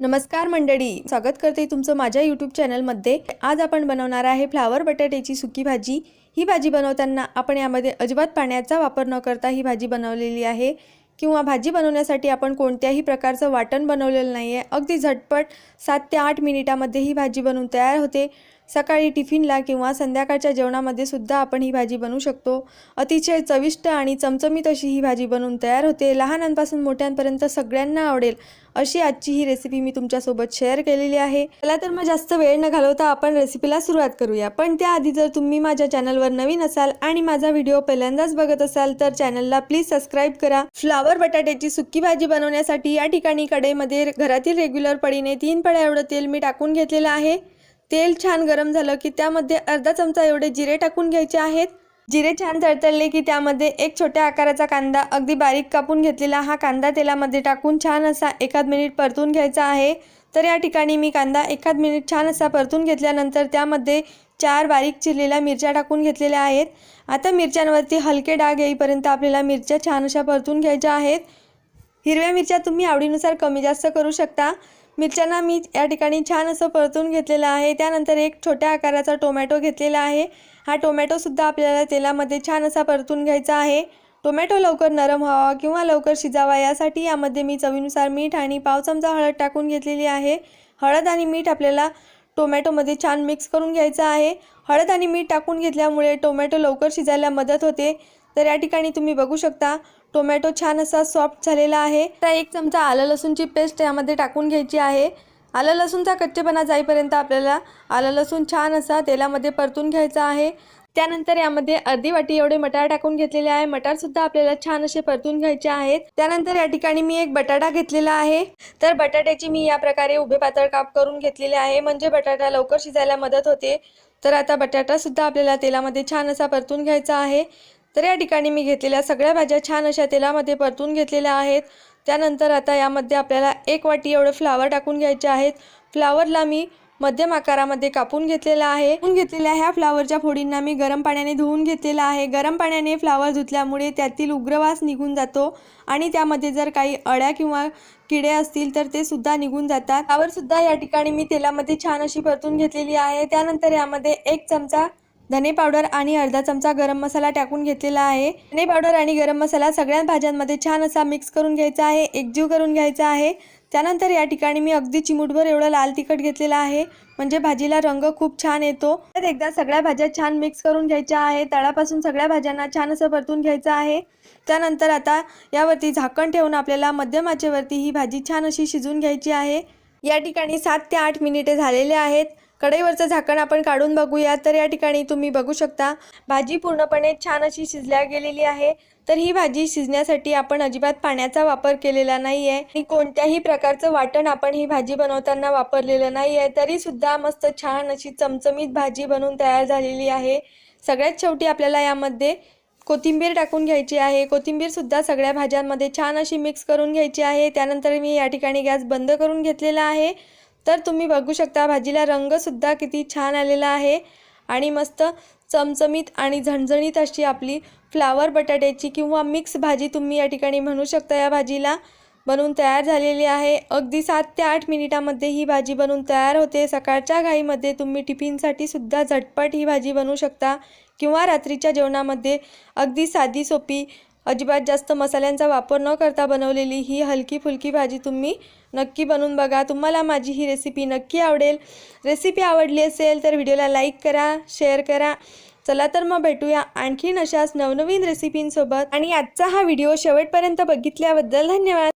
नमस्कार मंडळी स्वागत करते तुमचं माझ्या यूट्यूब चॅनलमध्ये आज आपण बनवणार आहे फ्लावर बटाट्याची सुकी भाजी. ही भाजी बनवताना आपण यामध्ये अजिबात पाण्याचा वापर न करता ही भाजी बनवलेली आहे. किंवा भाजी बनवण्यासाठी आपण कोणत्याही प्रकारचं वाटण बनवलेलं नाही आहे अगदी झटपट सात ते आठ मिनिटामध्ये ही भाजी बनवून तयार होते. सकाळी टिफिनला किंवा संध्याकाळच्या जेवणामध्ये सुद्धा आपण ही भाजी बनवू शकतो. अतिशय चविष्ट आणि चमचमीत अशी ही भाजी बनवून तयार होते. लहानांपासून मोठ्यांपर्यंत सगळ्यांना आवडेल अशी आजची ही रेसिपी मी तुमच्यासोबत शेअर केलेली आहे. चला तर मग जास्त वेळ न घालवता आपण रेसिपीला सुरुवात करूया. पण त्याआधी जर तुम्ही माझ्या चॅनलवर नवीन असाल आणि माझा व्हिडिओ पहिल्यांदाच बघत असाल तर चॅनलला प्लीज सबस्क्राईब करा. फ्लावर बटाट्याची सुकी भाजी बनवण्यासाठी या ठिकाणी कडेमध्ये घरातील रेग्युलर पडीने तीन पड्या एवढं तेल मी टाकून घेतलेलं आहे. तेल छान गरम झालं की त्यामध्ये अर्धा चमचा एवढे जिरे टाकून घ्यायचे आहेत. जिरे छान तळतळले की त्यामध्ये एक छोट्या आकाराचा कांदा अगदी बारीक कापून घेतलेला हा कांदा तेलामध्ये टाकून छान असा एखाद मिनिट परतून घ्यायचा आहे. तर या ठिकाणी मी कांदा एखाद मिनिट छान असा परतून घेतल्यानंतर त्यामध्ये चार बारीक चिरलेल्या मिरच्या टाकून घेतलेल्या आहेत. आता मिरच्यांवरती हलके डाग येईपर्यंत आपल्याला मिरच्या छान अशा परतून घ्यायच्या आहेत. हिरव्या मिरच्या तुम्ही आवडीनुसार कमी जास्त करू शकता. मिरच्यांना मी या ठिकाणी छान असं परतून घेतलेलं आहे. त्यानंतर एक छोट्या आकाराचा टोमॅटो घेतलेला आहे. हा टोमॅटोसुद्धा आपल्याला तेलामध्ये छान असा परतून घ्यायचा आहे. टोमॅटो लवकर नरम व्हावा किंवा लवकर शिजावा यासाठी यामध्ये मी चवीनुसार मीठ आणि पाव चमचा हळद टाकून घेतलेली आहे. हळद आणि मीठ आपल्याला टोमॅटोमध्ये छान मिक्स करून घ्यायचं आहे. हळद आणि मीठ टाकून घेतल्यामुळे टोमॅटो लवकर शिजायला मदत होते. तर या ठिकाणी तुम्ही बघू शकता टोमॅटो छान असा सॉफ्ट झालेला आहे. तर एक चमचा आलं लसूणची पेस्ट यामध्ये टाकून घ्यायची आहे. आलं लसूणचा कच्चेपणा जाईपर्यंत आपल्याला आलं लसूण छान असा तेलामध्ये परतून घ्यायचा आहे. त्यानंतर यामध्ये अर्धी वाटी एवढे मटार टाकून घेतलेले आहे. मटार सुद्धा आपल्याला छान असे परतून घ्यायचे आहेत. त्यानंतर या ठिकाणी मी एक बटाटा घेतलेला आहे. तर बटाट्याची मी या प्रकारे उभे पातळ काप करून घेतलेले आहे. म्हणजे बटाटा लवकर शिजायला मदत होते. तर आता बटाटा सुद्धा आपल्याला तेलामध्ये छान असा परतून घ्यायचा आहे. तर या ठिकाणी मी घेतलेल्या सगळ्या भाज्या छान अशा तेलामध्ये परतून घेतलेल्या आहेत. त्यानंतर आता यामध्ये आपल्याला एक वाटी एवढं फ्लावर टाकून घ्यायचे आहेत. फ्लावरला मी मध्यम आकारामध्ये कापून घेतलेला आहे. कापून घेतलेल्या ह्या फ्लावरच्या फोडींना मी गरम पाण्याने धुवून घेतलेला आहे. गरम पाण्याने फ्लावर धुतल्यामुळे त्यातील उग्रवास निघून जातो आणि त्यामध्ये जर काही अळ्या किंवा किडे असतील तर ते सुद्धा निघून जातात. फ्लावरसुद्धा या ठिकाणी मी तेलामध्ये छान अशी परतून घेतलेली आहे. त्यानंतर यामध्ये एक चमचा धने पावडर आणि अर्धा चमचा गरम मसाला टाकून घेतलेला आहे. धने पावडर आणि गरम मसाला सगळ्या भाज्यांमध्ये छान असा मिक्स करून घ्यायचा आहे. एकजीव करून घ्यायचा आहे. त्यानंतर या ठिकाणी मी अगदी चिमूटभर एवढं लाल तिखट घेतलेलं आहे. म्हणजे भाजीला रंग खूप छान येतो. तर एकदा सगळ्या भाज्या छान मिक्स करून घ्यायच्या आहे. तळापासून सगळ्या भाज्यांना छान असं परतून घ्यायचं आहे. त्यानंतर आता यावरती झाकण ठेवून आपल्याला मध्यम आचेवरती ही भाजी छान अशी शिजून घ्यायची आहे. या ठिकाणी सात ते आठ मिनिटे झालेले आहेत. कढईवरचं झाकण आपण काढून बघूया तर या ठिकाणी तुम्ही बघू शकता भाजी पूर्णपणे छान अशी शिजल्या गेलेली आहे. तर ही भाजी शिजण्यासाठी आपण अजिबात पाण्याचा वापर केलेला नाही आहे आणि कोणत्याही प्रकारचं वाटण आपण ही भाजी बनवताना वापरलेलं नाही आहे तरी सुद्धा मस्त छान अशी चमचमीत भाजी बनवून तयार झालेली आहे. सगळ्यात शेवटी आपल्याला यामध्ये कोथिंबीर टाकून घ्यायची आहे. कोथिंबीरसुद्धा सगळ्या भाज्यांमध्ये छान अशी मिक्स करून घ्यायची आहे. त्यानंतर मी या ठिकाणी गॅस बंद करून घेतलेला आहे. तर तुम्ही बघू शकता भाजीला रंगसुद्धा किती छान आलेला आहे. आणि मस्त चमचमीत आणि झणझणीत अशी आपली फ्लावर बटाट्याची किंवा मिक्स भाजी तुम्ही या ठिकाणी म्हणू शकता या भाजीला बनवून तयार झालेली आहे. अगदी सात ते आठ मिनिटामध्ये ही भाजी बनून तयार होते. सकाळच्या घाईमध्ये तुम्ही टिफिनसाठी सुद्धा झटपट ही भाजी बनवू शकता किंवा रात्रीच्या जेवणामध्ये अगदी साधी सोपी अजिबात जास्त मसाल्यांचा वापर न करता बनवलेली ही हलकी फुलकी भाजी तुम्ही नक्की बनवून बघा. तुम्हाला माझी ही रेसिपी नक्की आवडेल. रेसिपी आवडली असेल तर व्हिडिओला लाईक करा शेअर करा. चला तर मग भेटूया आणखीन अशाच नवनवीन रेसिपींसोबत आणि आजचा हा व्हिडिओ शेवटपर्यंत बघितल्याबद्दल धन्यवाद.